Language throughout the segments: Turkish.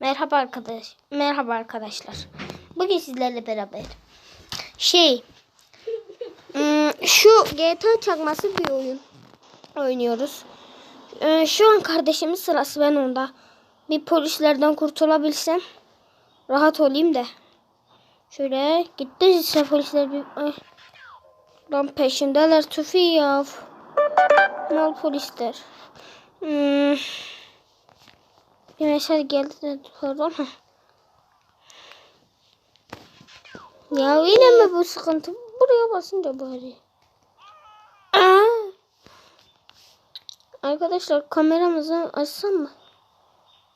Merhaba arkadaş. Merhaba arkadaşlar. Bugün sizlerle beraber şey ım, şu GTA çakması bir oyun oynuyoruz. Şu an kardeşimin sırası ben onda. Bir polislerden kurtulabilsem rahat olayım da. Şöyle gitti ise polisler bir. Lan peşindeler tüfü ya. Mal polisler. Hmm. Mesaj geldi de. Heh. Ya yine mi bu sıkıntı? Buraya basınca bari. Aa! Arkadaşlar kameramızı açsam mı?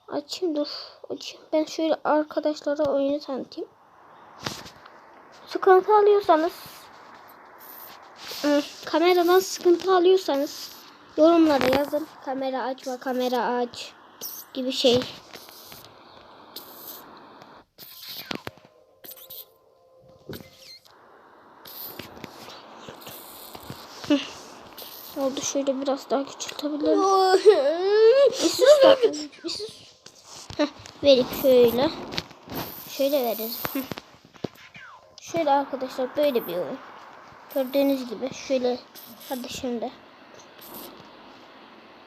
Açayım dur. Açayım. Ben şöyle arkadaşlara oyunu tanıtayım. Sıkıntı alıyorsanız kameradan sıkıntı alıyorsanız yorumlara yazın. Kamera açma, kamera aç gibi şey. Oldu şöyle biraz daha küçültebilirim. Bir sus. Bir sus. Heh, verip şöyle. Şöyle veririz. Şöyle arkadaşlar böyle bir oyun. Gördüğünüz gibi şöyle hadi şimdi.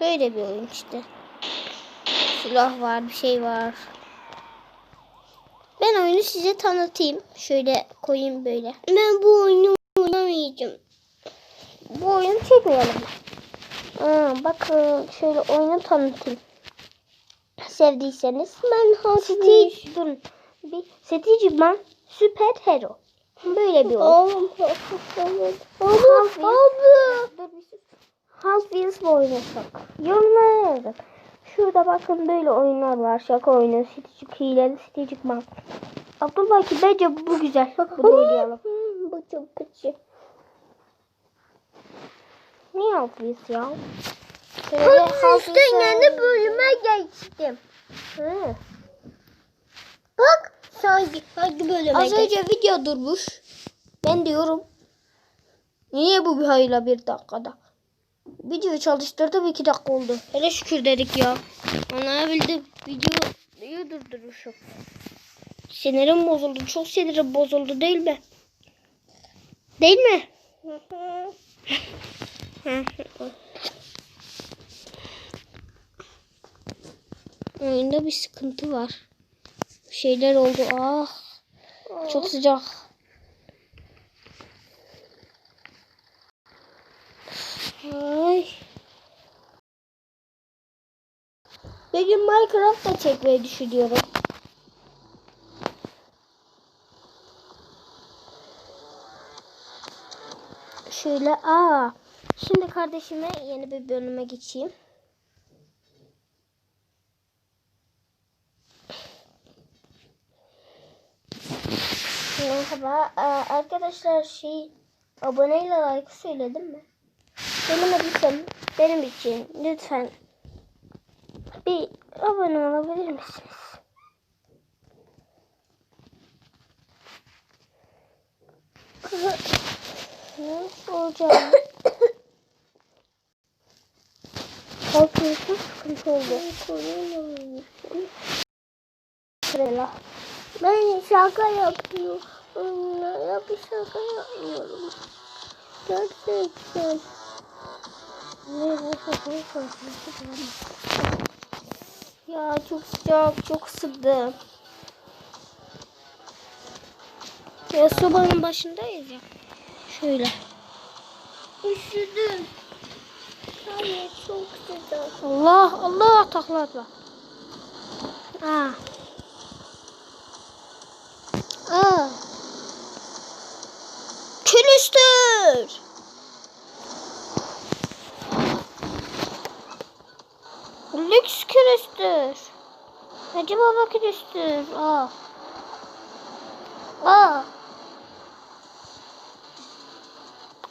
Böyle bir oyun işte. Silah var, bir şey var. Ben oyunu size tanıtayım. Şöyle koyayım böyle. Ben bu oyunu oynamayacağım. Bu oyunu çekmeyelim. Aa, bakın şöyle oyunu tanıtayım. Sevdiyseniz ben durun. Bir Stitch man süper hero. Böyle bir oyun. Bir sus. Half Wheels mı oynasak? Yorumlara yazın. Şurada bakın böyle oyunlar var. Şaka oyunu, Stitch hileli, Stitch man. Abdullah ki bence bu güzel. Bu da oynayalım. bu çok kötü. Half Wheels ya? Half Wheels'e- bölüme geçtim. Hı. Bak sanki hangi bölüme Az önce video durmuş. Ben diyorum. Niye bu bir hayla bir dakikada? Videoyu çalıştırdım iki dakika oldu. Hele şükür dedik ya. Anlayabildim. Videoyu durdurmuşum. Sinirim bozuldu. Çok sinirim bozuldu değil mi? Değil mi? Oyunda bir sıkıntı var. Şeyler oldu. Ah. Çok sıcak. Ay. Bugün Minecraft da çekmeyi düşünüyorum. Şöyle aa. Şimdi kardeşime yeni bir bölüme geçeyim. Merhaba. Arkadaşlar şey aboneyle like söyledim mi? Söylemediysem benim için lütfen bir abone olabilir misiniz? Ne olacak? Kalkıyorsun sıkıntı oldu. Sırayla. Ben şaka yapıyorum. Ya bir şaka yapmıyorum. Gerçekten. Ya çok sıcak, çok ısıdı. Ya sobanın başındayız ya. Şöyle. Üşüdüm. Hayır çok sıcak. Allah Allah takla atla. Aa. Aa. Külüstür. Lüks külüstür. Hacı baba külüstür. Aa. Aa.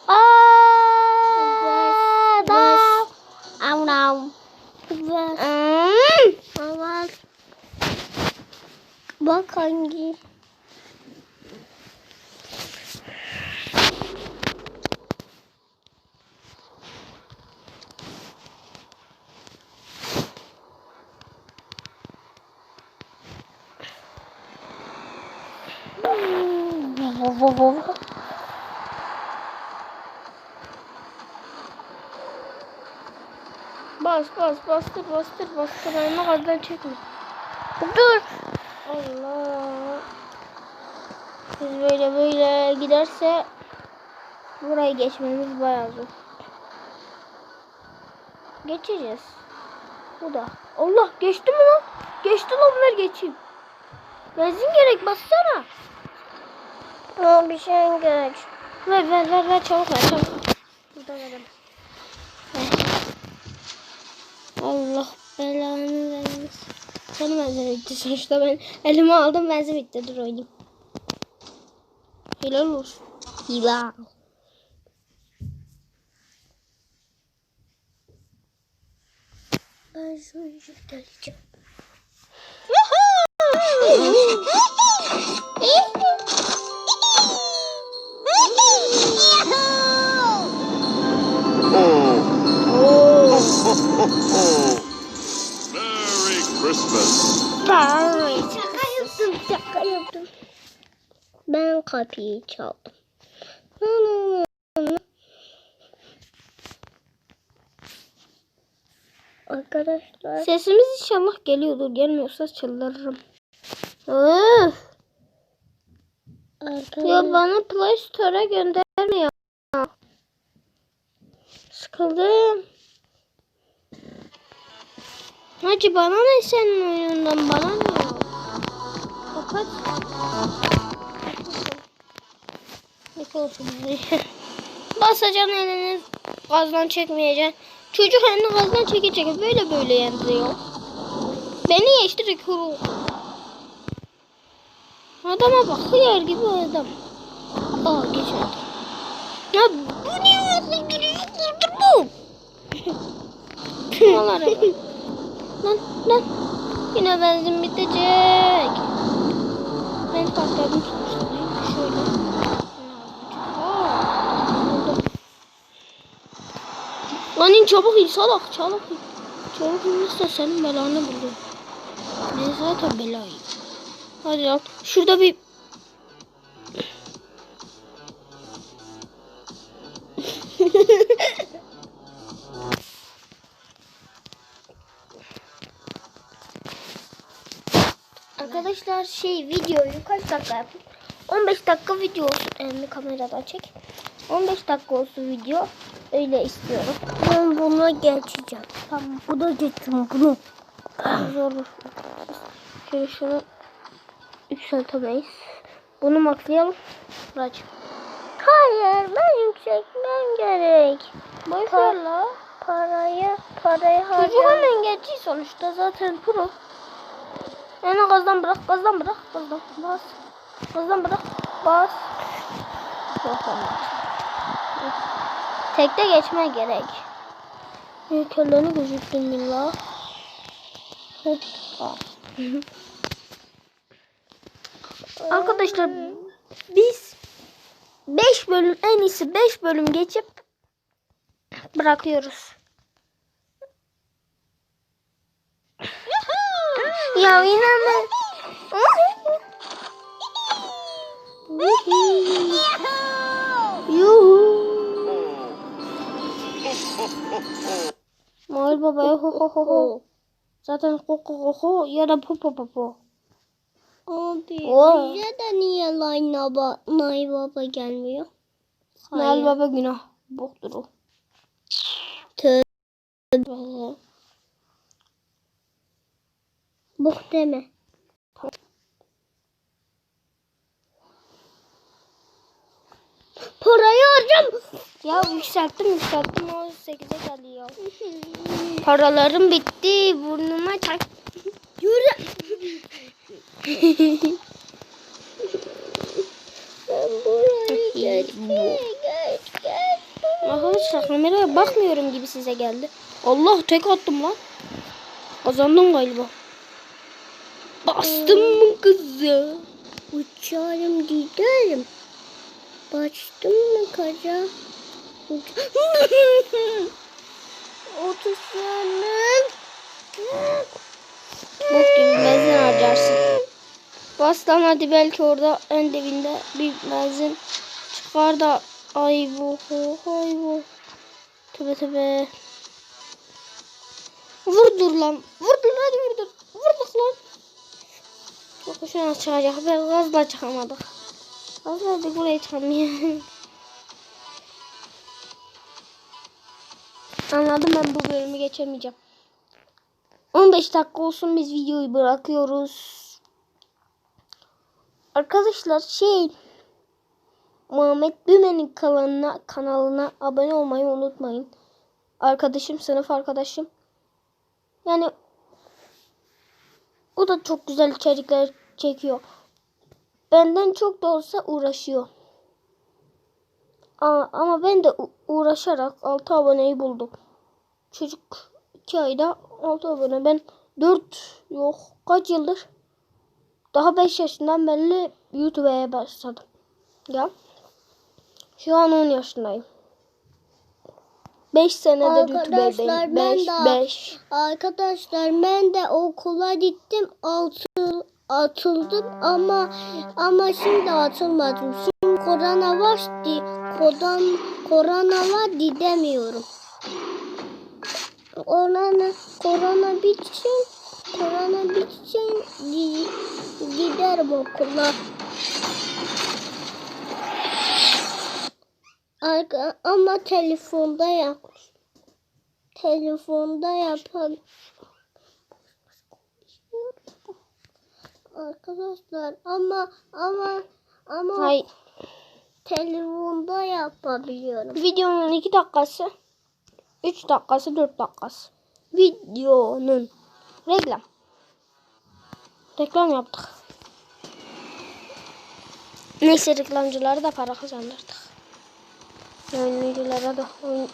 Aa. Da. Au au. Ver. Bak hangi. Vav vav. Bas bas bastır bastır bastır ayağıma gazdan çekme. Dur. Allah. Biz böyle böyle giderse burayı geçmemiz bayağı zor. Geçeceğiz. Bu da. Allah geçti mi lan? Geçti lan ver geçeyim. Benzin gerek bassana. Ama bir şey geç. Ver ver ver ver çabuk ver çabuk. Burada verelim. Ver. Allah belanı vermesin. Senin benzin bitti sonuçta ben elime aldım benzin bitti dur oynayayım. Helal olsun. Hilal. Ben şu işi geleceğim. Christmas. Şaka yaptım, şaka yaptım. Ben kapıyı çaldım. Arkadaşlar Sesimiz inşallah geliyordur. Gelmiyorsa çıldırırım. Öf. Ya bana Play Store'a gönderme ya. Sıkıldım. Hacı bana ne senin oyunundan bana ne? Kapat. Olsun. Basacaksın elini gazdan çekmeyeceksin. Çocuk elini gazdan çekecek. Böyle böyle yendiriyor. Beni geçti rekuru. Adama bak hıyar gibi adam. Aa geçerdi. Ya bu niye öldürüyor? Vurdum. Vallahi bak. Lan lan. Yine benzin bitecek. Ben patladım. Şöyle. Lan in çabuk in salak çabuk in. Çabuk inmezse senin belanı buluyor. Ben zaten belayım. Hadi lan. Şurada bir Arkadaşlar şey videoyu kaç dakika yapın? 15 dakika video olsun. Elini kameradan çek. 15 dakika olsun video. Öyle istiyorum. ben buna geçeceğim. Tamam. Bu da geçtim bunu. Zor. Şöyle şunu yükseltemeyiz. Bunu maklayalım. Raç. Hayır ben yükseltmem gerek. Boş ver la. Parayı, parayı Çocuk harcam. hemen geçiyor sonuçta zaten pro. Yani gazdan bırak, gazdan bırak, gazdan bas. Gazdan bırak, bas. Tekte geçme gerek. Kellerini gözüktün billah. Arkadaşlar biz 5 bölüm en iyisi 5 bölüm geçip bırakıyoruz. Ya inanma. Yuhu. Noel Baba ho ho ho ho. Zaten ho ho ho ho ya da po po po po. Abi Oo. bize de niye Line Baba, Nay Baba gelmiyor? Noel Baba günah. Boktur o. Tövbe. Deme. Parayı harcam. Ya yükselttim yükselttim o 8'e geldi ya. Paralarım bitti burnuma çak. Yürü. ben burayı. Geç geç. Arkadaşlar kameraya bakmıyorum gibi size geldi. Allah tek attım lan. Kazandım galiba. Bastım mı kızı? Uçarım giderim. Baştım mı kaca? Otuz yanım. Bok gibi benzin harcarsın. Bas lan hadi belki orada en dibinde bir benzin çıkar da ay bu ay bu. Tövbe tövbe. Vurdur lan. Vurdur hadi vurdur. Yok şu an çıkacak. Ben gazla çıkamadık. Gazla hadi buraya çıkamıyor. Anladım ben bu bölümü geçemeyeceğim. 15 dakika olsun biz videoyu bırakıyoruz. Arkadaşlar şey Muhammed Bümen'in kanalına, kanalına abone olmayı unutmayın. Arkadaşım, sınıf arkadaşım. Yani o da çok güzel içerikler çekiyor. Benden çok da olsa uğraşıyor. Aa, ama ben de uğraşarak 6 aboneyi buldum. Çocuk 2 ayda 6 abone. Ben 4 yok kaç yıldır daha 5 yaşından beri YouTube'a başladım. Ya. Şu an 10 yaşındayım. 5 senedir Arkadaşlar, YouTube'dayım. ben 5 de- 5. Arkadaşlar ben de okula gittim. Atıl, atıldım ama ama şimdi atılmadım. Şimdi korona var. Di, kodan, korona var gidemiyorum. Korona, korona bitsin. Korona bitsin. gi- Giderim okula. Arka, ama telefonda yap. Telefonda yapan Arkadaşlar ama ama ama Hayır. telefonda yapabiliyorum. Videonun 2 dakikası, 3 dakikası, 4 dakikası. Videonun reklam. Reklam yaptık. Neyse reklamcıları da para kazandırdık. Oyunculara da. Oyun...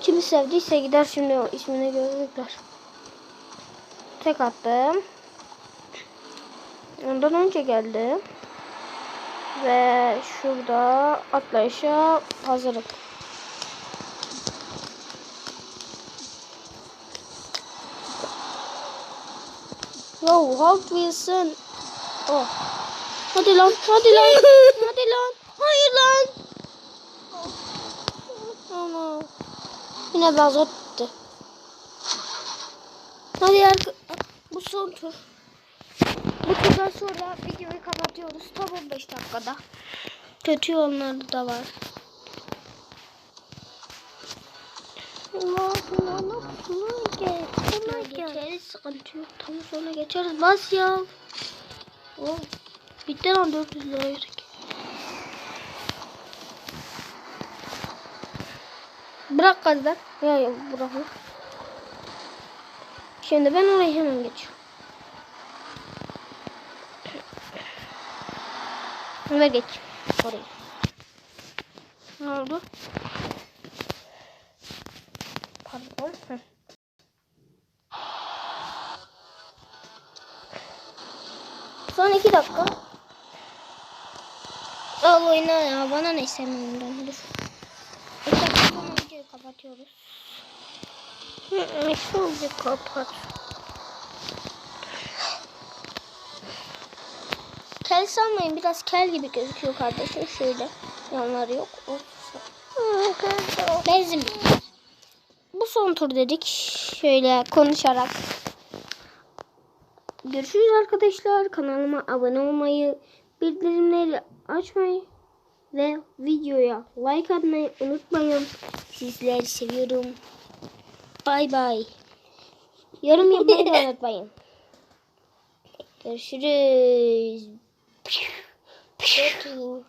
Kimi sevdiyse gider şimdi o ismini görecekler. Tek attım. Ondan önce geldi. Ve şurada atlayışa hazırım. Yo, Hulk Wilson. Oh. Hadi lan, hadi lan, hadi lan. Hayır lan. Ama yine bazot gitti. Hadi arka... Bu son tur. Bu turdan sonra videoyu kapatıyoruz. Tam 15 dakikada. Kötü yolları da var. Allah'ım bunu gel. Buna gel. Geçeriz sıkıntı yok. Tam sonra geçeriz. Bas ya. Oh. Bitti lan 400 lira yürek. Bırak gazdan. Ya ya bırakma. Şimdi ben orayı hemen geçiyorum. Ve geç. Orayı. Ne oldu? Pardon. Hı. Son iki dakika. Al oyna ya. Bana ne istemiyorum Dur. İki dakika sonra videoyu kapatıyoruz. Şimdi kapat. Kel sanmayın. Biraz kel gibi gözüküyor kardeşim. Şöyle. Yanları yok. Benzin. Bu son tur dedik. Şöyle konuşarak. Görüşürüz arkadaşlar. Kanalıma abone olmayı, bildirimleri açmayı ve videoya like atmayı unutmayın. Sizleri seviyorum. Bay bay. Yorum yapmayı da unutmayın. Görüşürüz. Piu.